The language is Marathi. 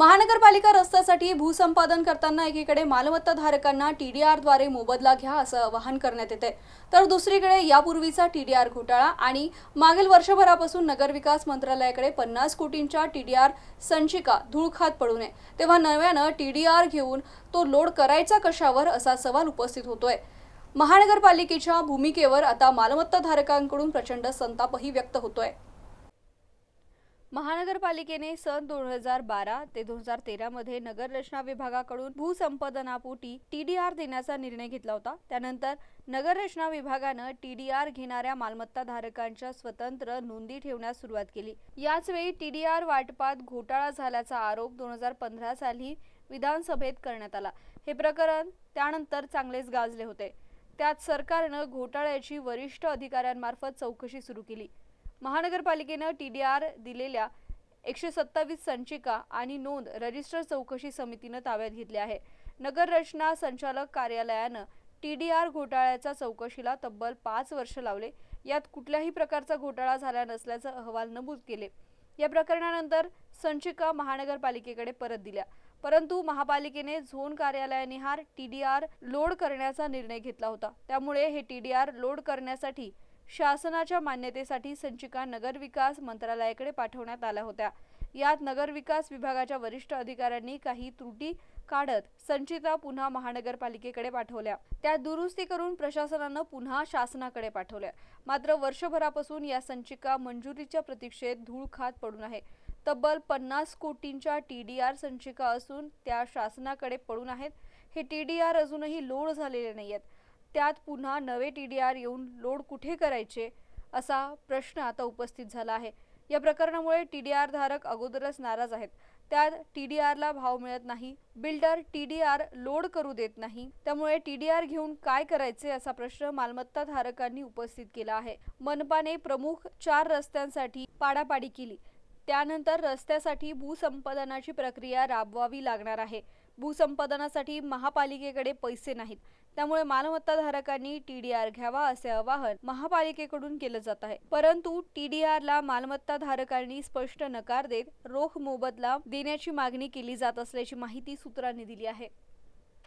महानगरपालिका रस्त्यासाठी भूसंपादन करताना एकीकडे मालमत्ता धारकांना टीडीआरद्वारे मोबदला घ्या असं आवाहन करण्यात येते. तर दुसरीकडे यापूर्वीचा टीडीआर घोटाळा आणि मागील वर्षभरापासून नगरविकास मंत्रालयाकडे पन्नास कोटींच्या टीडीआर संचिका धूळखात पडू नये. तेव्हा नव्यानं टीडीआर घेऊन तो लोड करायचा कशावर असा सवाल उपस्थित होतोय. महानगरपालिकेच्या भूमिकेवर आता मालमत्ता धारकांकडून प्रचंड संतापही व्यक्त होतोय. महानगरपालिकेने सन दोन हजार बारा ते दोन हजार तेरामध्ये नगर रचना विभागाकडून भूसंपादनापोटी आर देण्याचा निर्णय घेतला होता. त्यानंतर नगर रचना विभागानं आर घेणाऱ्या मालमत्ता धारकांच्या स्वतंत्र नोंदी ठेवण्यास सुरुवात केली. याच वेळी आर वाटपात घोटाळा झाल्याचा आरोप दोन हजार पंधरा साली विधानसभेत करण्यात आला. हे प्रकरण त्यानंतर चांगलेच गाजले होते. त्यात सरकारनं घोटाळ्याची वरिष्ठ अधिकाऱ्यांमार्फत चौकशी सुरू केली. महानगरपालिकेनं टी डी आर दिलेल्या एकशे सत्तावीस संचिका आणि नोंद रजिस्टर चौकशी समितीनं ताब्यात घेतली आहे. नगररचना संचालक कार्यालयानं टी डी आर घोटाळ्याच्या चौकशीला तब्बल पाच वर्ष लावले. यात कुठल्याही प्रकारचा घोटाळा झाला नसल्याचं अहवाल नमूद केले. या प्रकरणानंतर संचिका महानगरपालिकेकडे परत दिल्या. परंतु महापालिकेने झोन कार्यालयानेहार टी डी आर लोड करण्याचा निर्णय घेतला होता. त्यामुळे हे टी डी आर लोड करण्यासाठी शासनाच्या मान्यतेसाठी संचिका नगरविकास मंत्रालयाकडे पाठवण्यात आल्या होत्या. यात नगरविकास विभागाच्या वरिष्ठ अधिकाऱ्यांनी काही त्रुटी काढत संचिता पुन्हा महानगरपालिकेकडे पाठवल्या. त्या दुरुस्ती करून प्रशासनानं पुन्हा शासनाकडे पाठवल्या. मात्र वर्षभरापासून या संचिका मंजुरीच्या प्रतीक्षेत धूळ खात पडून आहे. तब्बल पन्नास कोटींच्या टीडीआर संचिका असून त्या शासनाकडे पडून आहेत. हे टीडीआर अजूनही लोड झालेले नाहीयेत. त्यात पुन्हा नवे टी डी आर येऊन लोड कुठे करायचे असा प्रश्न आता उपस्थित झाला आहे. या प्रकरणामुळे टी डी आर धारक अगोदरच नाराज आहेत. त्यात टी डी आरला भाव मिळत नाही. Builder T D R load करू देत नाही. त्यामुळे टी डी आर घेऊन काय करायचे असा प्रश्न मालमत्ता धारकांनी उपस्थित केला आहे. मनपाने प्रमुख चार रस्त्यांसाठी पाडापाडी केली. त्यानंतर रस्त्यासाठी भूसंपादनाची प्रक्रिया राबवावी लागणार आहे. भूसंपादनासाठी महापालिकेकडे पैसे नाहीत. त्यामुळे मालमत्ता धारकांनी टीडीआर घ्यावा असे आवाहन महापालिकेकडून केलं जात आहे. परंतु टीडीआरला मालमत्ता धारकांनी स्पष्ट नकार देत रोख मोबदला देण्याची मागणी केली जात असल्याची माहिती सूत्रांनी दिली आहे.